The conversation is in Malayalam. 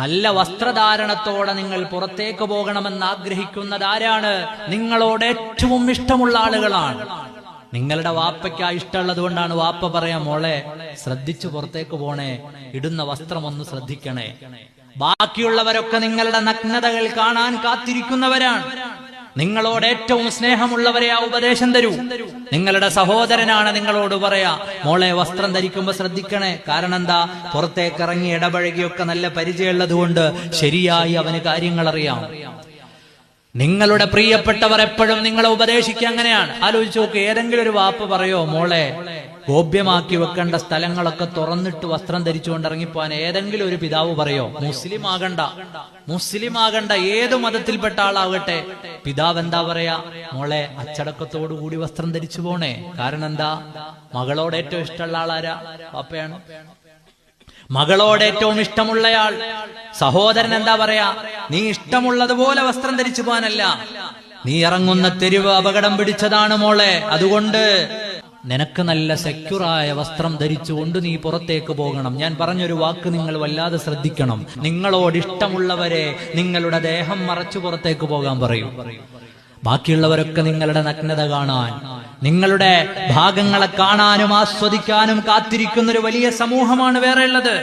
നല്ല വസ്ത്രധാരണത്തോടെ നിങ്ങൾ പുറത്തേക്ക് പോകണമെന്ന് ആഗ്രഹിക്കുന്നത് ആരാണ്? നിങ്ങളോട് ഏറ്റവും ഇഷ്ടമുള്ള ആളുകളാണ്. നിങ്ങളുടെ വാപ്പയ്ക്ക് ആ ഇഷ്ടമുള്ളത് കൊണ്ടാണ് വാപ്പ പറയാ മോളെ ശ്രദ്ധിച്ചു പുറത്തേക്ക് പോണേ ഇടുന്ന വസ്ത്രം ഒന്ന് ശ്രദ്ധിക്കണേ. ബാക്കിയുള്ളവരൊക്കെ നിങ്ങളുടെ നഗ്നതകൾ കാണാൻ കാത്തിരിക്കുന്നവരാണ്. നിങ്ങളോട് ഏറ്റവും സ്നേഹമുള്ളവരെ ആ ഉപദേശം തരൂ. നിങ്ങളുടെ സഹോദരനാണ് നിങ്ങളോട് പറയാ മോളെ വസ്ത്രം ധരിക്കുമ്പോ ശ്രദ്ധിക്കണേ. കാരണം എന്താ പുറത്തേക്ക് ഇറങ്ങി ഇടപഴകിയൊക്കെ നല്ല പരിചയമുള്ളത് കൊണ്ട് ശരിയായി അവന് കാര്യങ്ങൾ അറിയാം നിങ്ങളുടെ പ്രിയപ്പെട്ടവർ എപ്പോഴും നിങ്ങളെ ഉപദേശിക്കുക അങ്ങനെയാണ്. ആലോചിച്ച് നോക്ക് ഏതെങ്കിലും ഒരു വാപ്പ് പറയോ മോളെ ഗോപ്യമാക്കി വെക്കേണ്ട സ്ഥലങ്ങളൊക്കെ തുറന്നിട്ട് വസ്ത്രം ധരിച്ചുകൊണ്ട് ഇറങ്ങിപ്പോവാൻ ഏതെങ്കിലും ഒരു പിതാവ് പറയോ? മുസ്ലിം ആകണ്ട മുസ്ലിം ആകണ്ട ഏത് മതത്തിൽപ്പെട്ട ആളാകട്ടെ പിതാവ് എന്താ പറയാ? മോളെ അച്ചടക്കത്തോടു കൂടി വസ്ത്രം ധരിച്ചു പോണേ. കാരണം എന്താ? മകളോട് ഏറ്റവും ഇഷ്ടമുള്ള ആളാരാ? പാപ്പയാണ്. മകളോട് ഏറ്റവും ഇഷ്ടമുള്ളയാൾ സഹോദരൻ എന്താ പറയാ? നീ ഇഷ്ടമുള്ളതുപോലെ വസ്ത്രം ധരിച്ചു പോകാനല്ല. നീ ഇറങ്ങുന്ന തെരുവ് അപകടം പിടിച്ചതാണ് മോളെ. അതുകൊണ്ട് നിനക്ക് നല്ല സെക്യൂറായ വസ്ത്രം ധരിച്ചുകൊണ്ട് നീ പുറത്തേക്ക് പോകണം. ഞാൻ പറഞ്ഞൊരു വാക്ക് നിങ്ങൾ വല്ലാതെ ശ്രദ്ധിക്കണം. നിങ്ങളോട് ഇഷ്ടമുള്ളവരെ നിങ്ങളുടെ ദേഹം മറച്ചു പുറത്തേക്ക് പോകാൻ പറയൂ. ബാക്കിയുള്ളവരൊക്കെ നിങ്ങളുടെ നഗ്നത കാണാൻ നിങ്ങളുടെ ഭാഗങ്ങളെ കാണാനും ആസ്വദിക്കാനും കാത്തിരിക്കുന്ന ഒരു വലിയ സമൂഹമാണ് വേറെ ഉള്ളത്